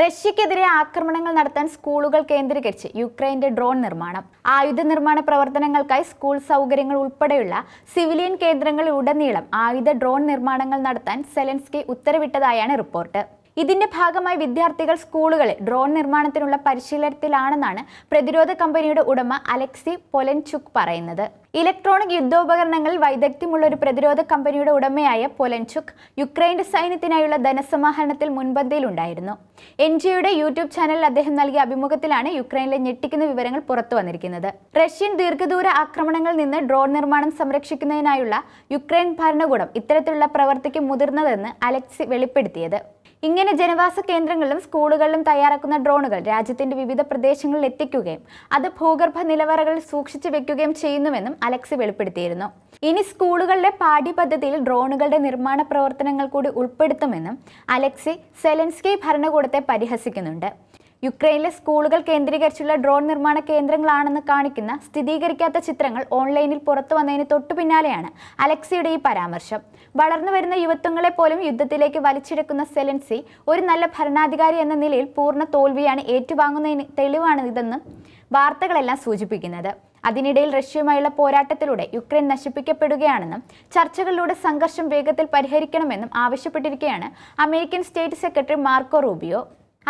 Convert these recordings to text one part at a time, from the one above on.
റഷ്യക്കെതിരെ ആക്രമണങ്ങൾ നടത്താൻ സ്കൂളുകൾ കേന്ദ്രീകരിച്ച് യുക്രൈന്റെ ഡ്രോൺ നിർമ്മാണം. ആയുധ നിർമ്മാണ പ്രവർത്തനങ്ങൾക്കായി സ്കൂൾ സൗകര്യങ്ങൾ ഉൾപ്പെടെയുള്ള സിവിലിയൻ കേന്ദ്രങ്ങളിൽ ഉടനീളം ആയുധ ഡ്രോൺ നിർമ്മാണങ്ങൾ നടത്താൻ സെലൻസ്കി ഉത്തരവിട്ടതായാണ് റിപ്പോർട്ട്. ഇതിന്റെ ഭാഗമായി വിദ്യാർത്ഥികൾ സ്കൂളുകളിൽ ഡ്രോൺ നിർമ്മാണത്തിനുള്ള പരിശീലനത്തിലാണെന്നാണ് പ്രതിരോധ കമ്പനിയുടെ ഉടമ അലക്സി പൊലൻചുക് പറയുന്നത്. ഇലക്ട്രോണിക് യുദ്ധോപകരണങ്ങളിൽ വൈദഗ്ധ്യമുള്ള ഒരു പ്രതിരോധ കമ്പനിയുടെ ഉടമയായ പൊലൻചുക് യുക്രൈന്റെ സൈന്യത്തിനായുള്ള ധനസമാഹരണത്തിൽ മുൻപന്തിയിലുണ്ടായിരുന്നു എൻ ജിയുടെ യൂട്യൂബ് ചാനലിൽ അദ്ദേഹം നൽകിയ അഭിമുഖത്തിലാണ് യുക്രൈനിലെ ഞെട്ടിക്കുന്ന വിവരങ്ങൾ പുറത്തു വന്നിരിക്കുന്നത്. റഷ്യൻ ദീർഘദൂര ആക്രമണങ്ങളിൽ നിന്ന് ഡ്രോൺ നിർമ്മാണം സംരക്ഷിക്കുന്നതിനായുള്ള യുക്രൈൻ ഭരണകൂടം ഇത്തരത്തിലുള്ള പ്രവർത്തിക്ക് മുതിർന്നതെന്ന് അലക്സി വെളിപ്പെടുത്തിയത്. ഇങ്ങനെ ജനവാസ കേന്ദ്രങ്ങളിലും സ്കൂളുകളിലും തയ്യാറാക്കുന്ന ഡ്രോണുകൾ രാജ്യത്തിന്റെ വിവിധ പ്രദേശങ്ങളിൽ എത്തിക്കുകയും അത് ഭൂഗർഭ നിലവറകളിൽ സൂക്ഷിച്ചു വെക്കുകയും ചെയ്യുന്നുവെന്നും അലക്സി വെളിപ്പെടുത്തിയിരുന്നു. ഇനി സ്കൂളുകളുടെ പാഠ്യപദ്ധതിയിൽ ഡ്രോണുകളുടെ നിർമ്മാണ പ്രവർത്തനങ്ങൾ കൂടി ഉൾപ്പെടുത്തുമെന്നും അലക്സി സെലൻസ്കി ഭരണകൂടത്തെ പരിഹസിക്കുന്നുണ്ട്. യുക്രൈനിലെ സ്കൂളുകൾ കേന്ദ്രീകരിച്ചുള്ള ഡ്രോൺ നിർമ്മാണ കേന്ദ്രങ്ങളാണെന്ന് കാണിക്കുന്ന സ്ഥിരീകരിക്കാത്ത ചിത്രങ്ങൾ ഓൺലൈനിൽ പുറത്തു വന്നതിന് തൊട്ടു പിന്നാലെയാണ് അലക്സിയുടെ ഈ പരാമർശം. വളർന്നു വരുന്ന യുവത്വങ്ങളെ പോലും യുദ്ധത്തിലേക്ക് വലിച്ചിഴക്കുന്ന സെലൻസി ഒരു നല്ല ഭരണാധികാരി എന്ന നിലയിൽ പൂർണ തോൽവിയാണ് ഏറ്റുവാങ്ങുന്നതിന് തെളിവാണ് ഇതെന്ന് വാർത്തകളെല്ലാം സൂചിപ്പിക്കുന്നത്. അതിനിടയിൽ റഷ്യയുമായുള്ള പോരാട്ടത്തിലൂടെ യുക്രൈൻ നശിപ്പിക്കപ്പെടുകയാണെന്നും ചർച്ചകളിലൂടെ സംഘർഷം വേഗത്തിൽ പരിഹരിക്കണമെന്നും ആവശ്യപ്പെട്ടിരിക്കുകയാണ് American state secretary Marco Rubio.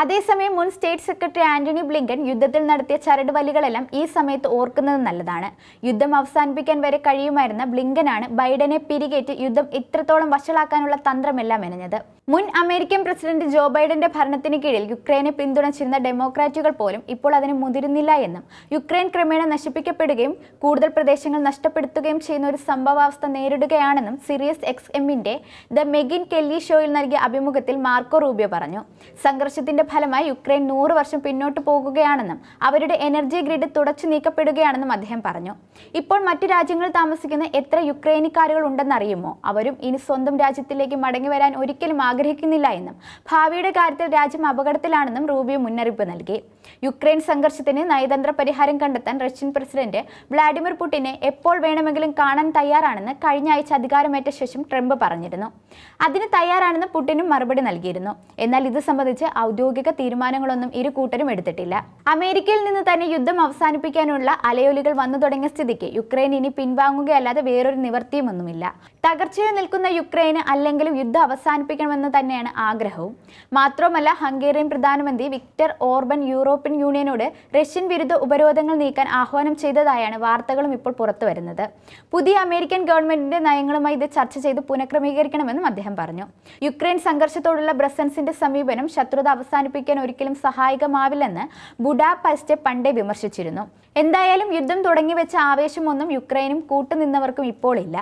അതേസമയം മുൻ സ്റ്റേറ്റ് സെക്രട്ടറി ആന്റണി ബ്ലിങ്കൻ യുദ്ധത്തിൽ നടത്തിയ ചരടുവലികളെല്ലാം ഈ സമയത്ത് ഓർക്കുന്നത് നല്ലതാണ്. യുദ്ധം അവസാനിപ്പിക്കാൻ വരെ കഴിയുമായിരുന്ന ബ്ലിങ്കനാണ് ബൈഡനെ പിരികേറ്റ് യുദ്ധം ഇത്രത്തോളം വഷളാക്കാനുള്ള തന്ത്രമെല്ലാം മെനഞ്ഞത്. മുൻ അമേരിക്കൻ പ്രസിഡന്റ് ജോ ബൈഡന്റെ ഭരണത്തിന് കീഴിൽ യുക്രൈനെ പിന്തുണച്ചിരുന്ന ഡെമോക്രാറ്റുകൾ പോലും ഇപ്പോൾ അതിന് മുതിരുന്നില്ല എന്നും യുക്രൈൻ ക്രമേണ നശിപ്പിക്കപ്പെടുകയും കൂടുതൽ പ്രദേശങ്ങൾ നഷ്ടപ്പെടുത്തുകയും ചെയ്യുന്ന ഒരു സംഭവാവസ്ഥ നേരിടുകയാണെന്നും സിറിയസ് എക്സ് എമ്മിന്റെ ദ മെഗിൻ കെല്ലി ഷോയിൽ നൽകിയ അഭിമുഖത്തിൽ മാർക്കോ റൂബിയോ പറഞ്ഞു. സംഘർഷത്തിന്റെ ഫലമായി യുക്രൈൻ നൂറ് വർഷം പിന്നോട്ട് പോകുകയാണെന്നും അവരുടെ എനർജി ഗ്രിഡ് തുടച്ചു നീക്കപ്പെടുകയാണെന്നും അദ്ദേഹം പറഞ്ഞു. ഇപ്പോൾ മറ്റു രാജ്യങ്ങൾ താമസിക്കുന്ന എത്ര യുക്രൈനിക്കാരുകൾ ഉണ്ടെന്നറിയുമോ? അവരും ഇനി സ്വന്തം രാജ്യത്തിലേക്ക് മടങ്ങി വരാൻ ഒരിക്കലും ആഗ്രഹിക്കുന്നില്ല എന്നും ഭാവിയുടെ കാര്യത്തിൽ രാജ്യം അപകടത്തിലാണെന്നും റൂബിയോ മുന്നറിയിപ്പ് നൽകി. യുക്രൈൻ സംഘർഷത്തിന് നയതന്ത്ര പരിഹാരം കണ്ടെത്താൻ റഷ്യൻ പ്രസിഡന്റ് വ്ളാഡിമിർ പുടിനെ എപ്പോൾ വേണമെങ്കിലും കാണാൻ തയ്യാറാണെന്ന് കഴിഞ്ഞ ആഴ്ച അധികാരമേറ്റ ശേഷം ട്രംപ് പറഞ്ഞിരുന്നു. അതിന് തയ്യാറാണെന്ന് പുടിനും മറുപടി നൽകിയിരുന്നു. എന്നാൽ ഇത് സംബന്ധിച്ച് ഔദ്യോഗിക തീരുമാനങ്ങളൊന്നും ഇരു കൂട്ടരും എടുത്തിട്ടില്ല. അമേരിക്കയിൽ നിന്ന് തന്നെ യുദ്ധം അവസാനിപ്പിക്കാനുള്ള അലയൊലികൾ വന്നു തുടങ്ങിയ സ്ഥിതിക്ക് യുക്രൈൻ ഇനി പിൻവാങ്ങുകയല്ലാതെ വേറൊരു നിവർത്തിയുമൊന്നുമില്ല. തകർച്ചയിൽ നിൽക്കുന്ന യുക്രൈന് അല്ലെങ്കിലും യുദ്ധം അവസാനിപ്പിക്കണമെന്ന് തന്നെയാണ് ആഗ്രഹവും. മാത്രമല്ല ഹംഗേറിയൻ പ്രധാനമന്ത്രി വിക്ടർ ഓർബൻ യൂറോപ്യൻ യൂണിയനോട് റഷ്യൻ വിരുദ്ധ ഉപരോധങ്ങൾ നീക്കാൻ ആഹ്വാനം ചെയ്തതായാണ് വാർത്തകളും ഇപ്പോൾ പുറത്തു വരുന്നത്. പുതിയ അമേരിക്കൻ ഗവൺമെന്റിന്റെ നയങ്ങളുമായി ഇത് ചർച്ച ചെയ്ത് പുനഃക്രമീകരിക്കണമെന്നും അദ്ദേഹം പറഞ്ഞു. യുക്രൈൻ സംഘർഷത്തോടുള്ള ബ്രസൻസിന്റെ സമീപനം ശത്രുത അവസാനിപ്പിക്കാൻ ഒരിക്കലും സഹായകമാവില്ലെന്ന് ബുഡാപെസ്റ്റ് പണ്ടേ വിമർശിച്ചിരുന്നു. എന്തായാലും യുദ്ധം തുടങ്ങിവെച്ച ആവേശമൊന്നും യുക്രൈനും കൂട്ടുനിന്നവർക്കും ഇപ്പോൾ ഇല്ല.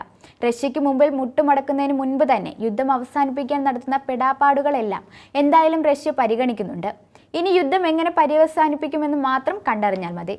റഷ്യയ്ക്ക് മുമ്പിൽ മുട്ടുമടക്കുന്നതിന് മുൻപ് തന്നെ യുദ്ധം അവസാനിപ്പിക്കാൻ നടത്തുന്ന പെടാപ്പാടുകളെല്ലാം എന്തായാലും റഷ്യ പരിഗണിക്കുന്നുണ്ട്. ഇനി യുദ്ധം എങ്ങനെ പര്യവസാനിപ്പിക്കുമെന്ന് മാത്രം കണ്ടറിഞ്ഞാൽ മതി.